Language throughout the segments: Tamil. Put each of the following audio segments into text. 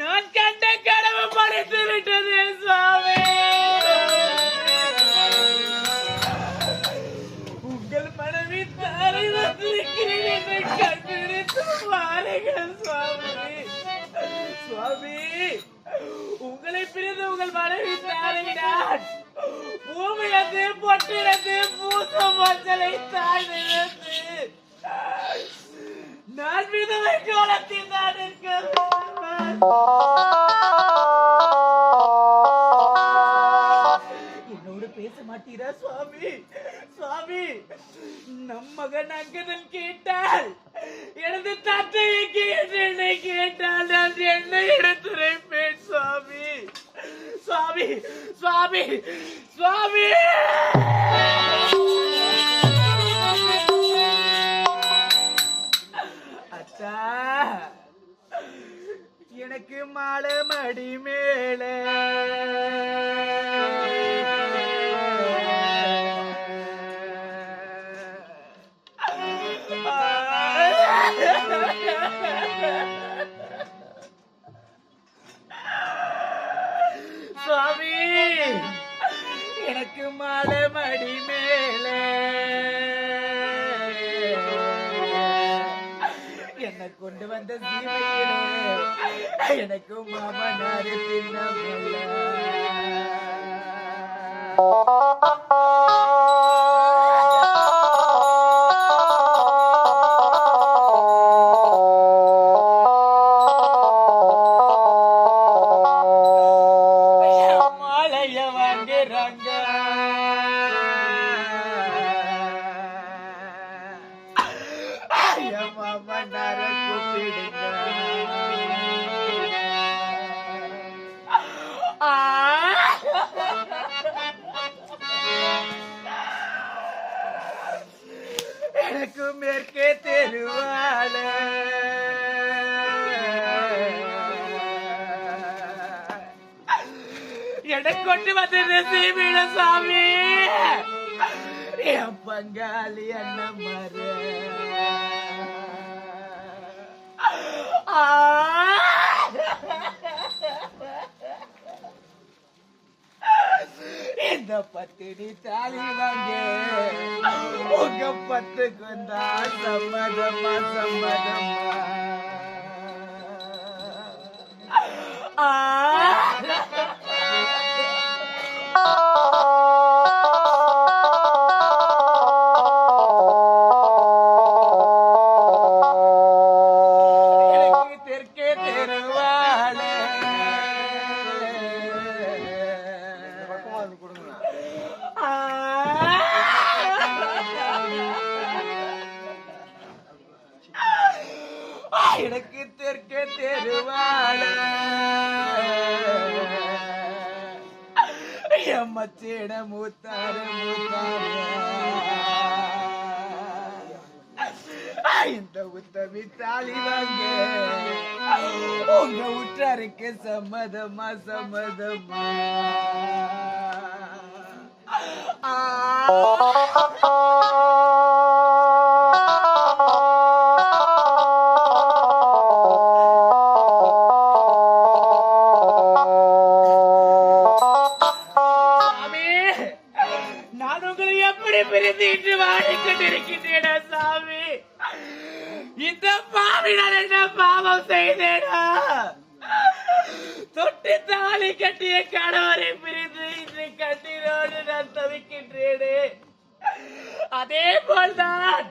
நான் கண்ட கடவுள் படைத்து விட்டு உங்கள் மனைவி தாரையினான் பூமியிலிருந்து பொட்டிலிருந்து பூச மஞ்சளை தாய் நிறுத்து நான் விதவை கோலத்தில் நான் என்னோடு பேச மாட்டீரா சுவாமி? சுவாமி நம் மகன் அங்கதன் கேட்டால் சுவாமி! அச்சா! எனக்கு மாலை மடி மேலே. எனக்கு மேலே என்னை கொண்டு வந்த எனக்கு மாமனாரு தின்னமில்ல மாமனார கூப்பிடுங்க. ஆ. எனக்கு மேற்கே தெருவாள. எனக்கு கொண்டு வந்தது சீமிழ சாமி. என் பங்காளி அண்ணன் மர இந்த பத்தினி தாலி வாங்க. உங்க பத்துக்கு தான் சம்மதமா சம்மதமா ஆ! அம்மச்சேட மூத்தாரு மூத்தாரு. இந்த உத்தமி தாலி வாங்க. உங்க உற்றாருக்கு சம்மதமா சம்மதமா? ஆ. பிரிந்து இன்று வாடிக்கொண்டிருக்கின்றேனா சாமி? இந்த பாவி நான் என்ன பாவம் செய்தேனா? தொட்டு தாலி கட்டிய கணவரை பிரிந்து இன்று கண்ணீரோடு நான் தவிக்கின்றேனே. அதே போல்தான்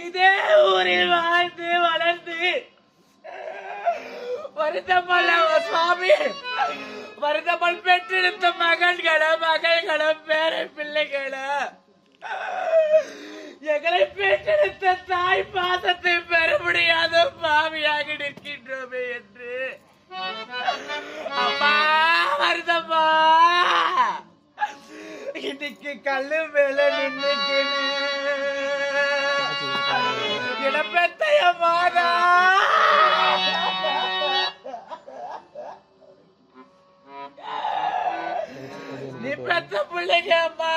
இதே ஊரில் வாழ்ந்து வளர்ந்து வருத்தமல்லவோ சுவாமி? வருத்தமல் பெற்றெடுத்த மகன்களும் மகள்களும் பேர பிள்ளைகளும். எங்களை பெற்றெடுத்த தாய் பாசத்தை பெற முடியாத பாவியாக நிற்கின்றோமே என்று. அம்மா வருதம்மா இன்னைக்கு கல்லு மேல நின்றுக்கிறேன் இடப்பெத்தைய மாதா பெத்த பிள்ளைங்கம்மா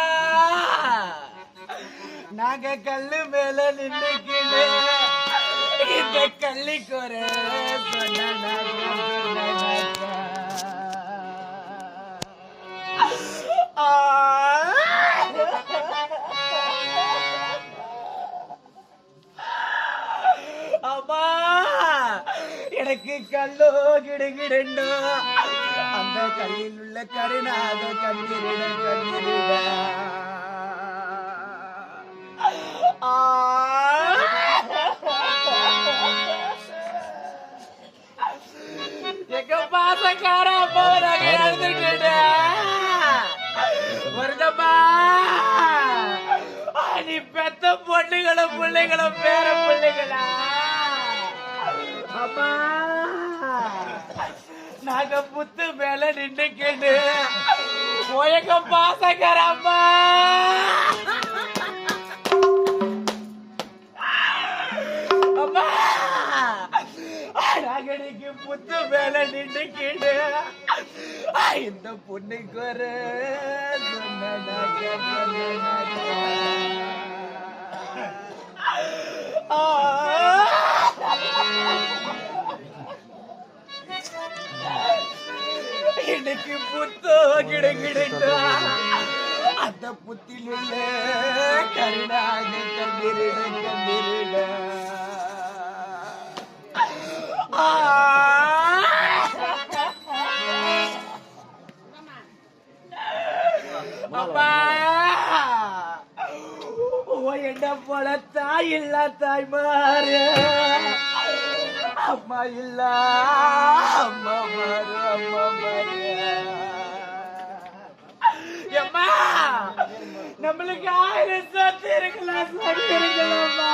நாங்க கல்லு மேல நின்னுக்கினு. இந்த கள்ளிக்கொரு அம்மா எனக்கு கல்லோ கிடுகிடுண்டோ அந்த கல்லில் உள்ள கருணாக கண்ணீரிட. கண்ணீரிட எங்க பாசக்கார அப்பா நாங்க எழுந்துக்கிட்டு வருதம்மா நீ பெத்த பொண்ணுகளும் பிள்ளைகளும் பேர பிள்ளைகளா அம்மா. நாங்க புத்து மேல நின்னுக்கிட்டு எங்க பாசக்கார அம்மா. அம்மா. புத்து மேல நின்னுக்கிடு இந்த பொண்ணுக்கு ஒரு இன்னைக்கு புத்தோ கிடங்கிடட்டா அந்த புத்தில் கருணாக கண்டிருட கண்டிருட அப்பா. என்ன போல தாய் இல்ல தாய் மாறு. அம்மா இல்ல அம்மா மாறு அம்மா மாறு. நம்மளுக்கு ஆயிரம் சத்து இருக்கலாம் சத்து இருக்கலாமா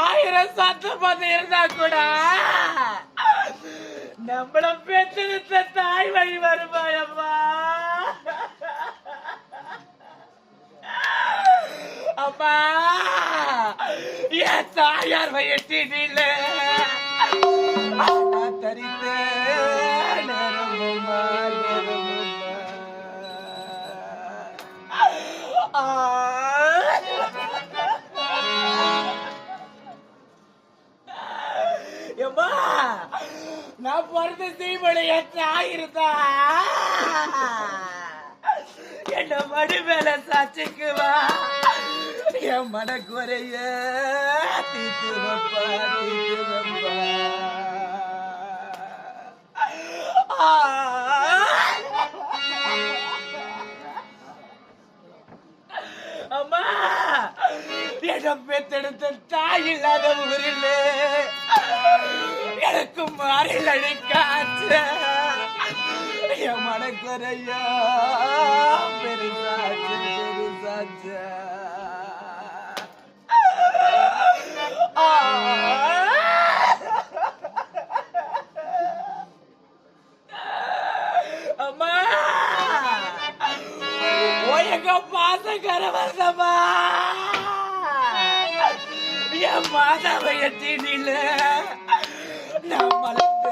ஆயிரம் சத்து பத்து இருந்தா கூட நம்மள பெற்றெடுத்த தாய் வழி வருமாயம்மா அம்மா? என் தாயார் வயற்றினில்ல நான் தரித்த எம்மா நான் பிறந்த தீமடைய தாய் இருந்தா என்ன மடி மேல சாச்சுக்குவா என் மனக்குறைய தீத்து வைப்பா தீத்து வைப்பா. அம்மா இடம் பெத்தெடுத்த தாய் இல்லாத ஊரில் எனக்கு மாறில் அழிக்காச்ச என் மனக்குறையா பெருசாச்சு பெருசாச்சு. அம்மா எங்க பாசக்கார என் நான் மலர்ந்த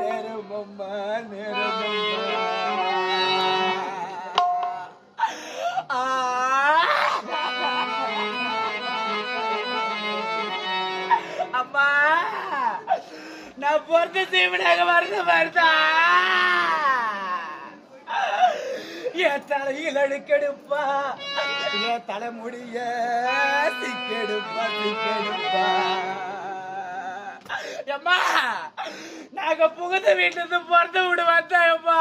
நேரமம்மா நேரமம்மா. அம்மா நான் பொறுத்து தீவினாக வருது வருதா தலையில் அடுக்கெடுப்பா என் தலைமுடிய சிக்கெடுப்பா சிக்கெடுப்பா. அம்மா நாங்க புகுந்த வீட்டுல பிறந்து விடு வந்தோம்மா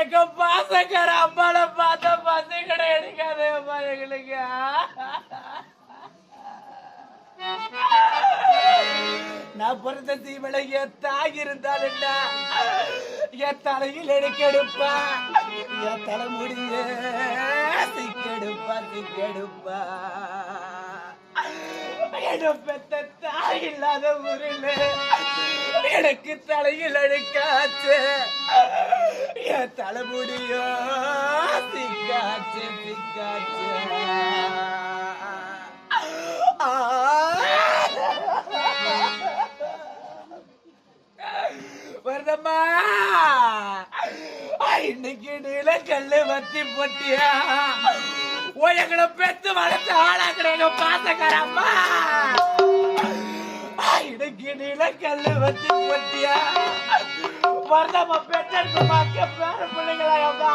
எங்க பாசக்கார அம்மால பார்த்த பசங்களை எடுக்காதேம்மா எங்களுக்கு. நான் பிறந்த தீவில என் தாய் இருந்தால் என்ன? என் தலையில் எடுக்கெடுப்பா என் தலைமுடிய சிக்கெடுப்பா சிக்கெடுப்பா. என்ன பெத்த தாய் இல்லாத ஊரில் எனக்கு தலையில் அழுக்காச்சு என் தலைமுடியோ சிக்காச்சு சிக்காச்சு. வருதம்மா. இன்னைக்கு நீலக்கல்லு வத்தி பொட்டியா? எங்களை பெத்து வளர்த்து ஆளாக்குறவங்க பாசக்காரம்மா. இன்னைக்கு நீலக்கல்லு வத்தி பொட்டியா? வருதம்மா பெற்றெடுத்து மக்க பேர பிள்ளைங்களாயம்மா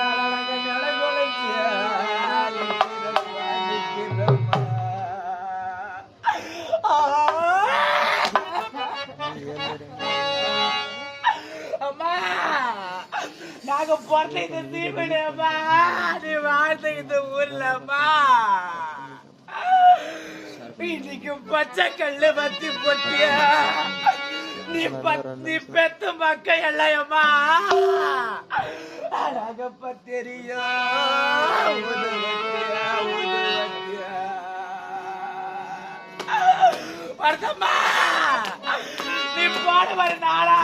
நாங்க பிறந்த இந்த தீவிடமா அம்மா நீ வாழ்ந்த இந்த ஊர்லமா இன்னைக்கு பச்சை கல்லு வத்தி பொட்டியா? நீ பத்தி பெத்த மக்க எல்லையம்மா. அழகப்ப தெரியும் வருதம்மா நீ போன வர நாளா?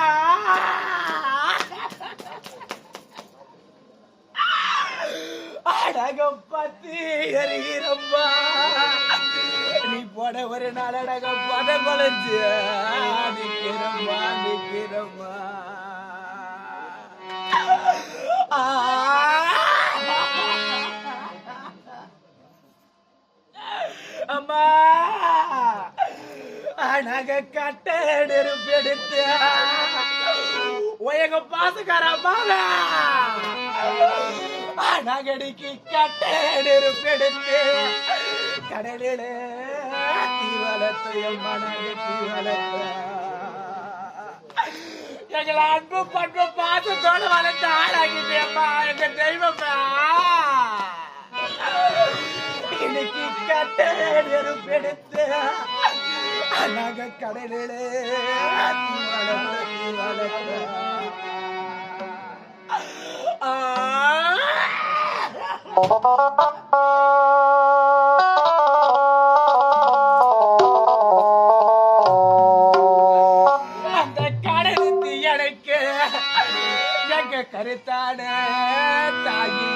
அடகம் பத்தி எரிகிறம்மா. நீ போட ஒரு நாள் அடகம் பத கொலைஞ்சு நிக்கிறம்மா நிக்கிறம்மா அம்மா. அழக கட்ட நெருப்பு எடுத்து. உயங்க பாசக்கார அழகடிக்கு கட்ட கடலிலே தீவலத்தையும் கடலில தீ எங்களை அன்பு பண்பு பாசத்தோடு வளர்த்த ஆளாகிட்டேம்மா எங்க தெய்வம்மா. இன்னைக்கு கட்டெடுப்பெடுத்து அழக கடலிலே தீ வளர்த்த அந்த கடலுக்கு எனக்கு எங்க கருத்தான தாயி?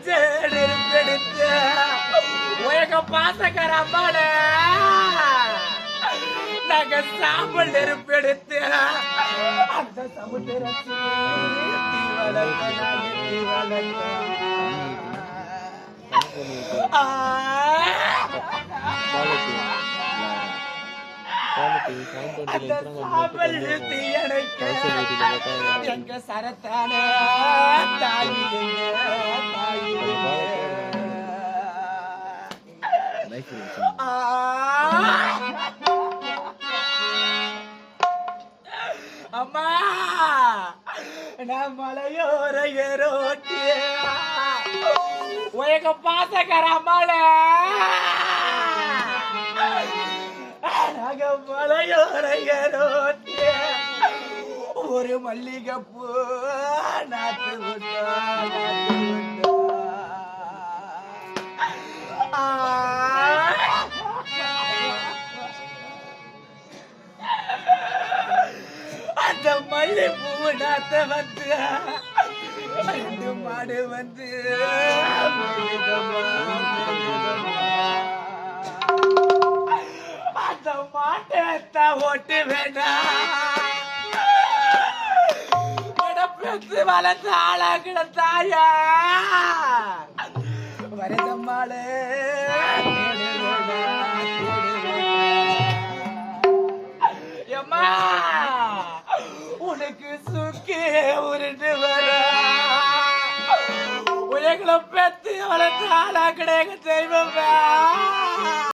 நாங்க நெருப்பெடுத்து உயக பாசக்கார அம்மாட. நாங்க சாம்பல் நெருப்பெடுத்து. அந்த சமுத்திரத்தில் வளர்த்த எங்க ஆ. அம்மா நான் மலையோர ஏரோட்டிய பாசக்கார அம்மாள. நாங்க மலையோர ஒரு மல்லிகைப்பூ நாத்து விட்டா. நாத்து அந்த மல்லிகைப்பூ நாத்த வந்து ரெண்டு மாடு வந்து அந்த மாட்டை தான் ஓட்டு வேண்டாம் பெத்து வளர்த்த ஆளாகிட தாயா? வரதம்மாளே. எம்மா உனக்கு சுக்கே உருண்டு வர. உலகளை பெத்து வளர்த்து கிடையாது செய்வோம்ப்பா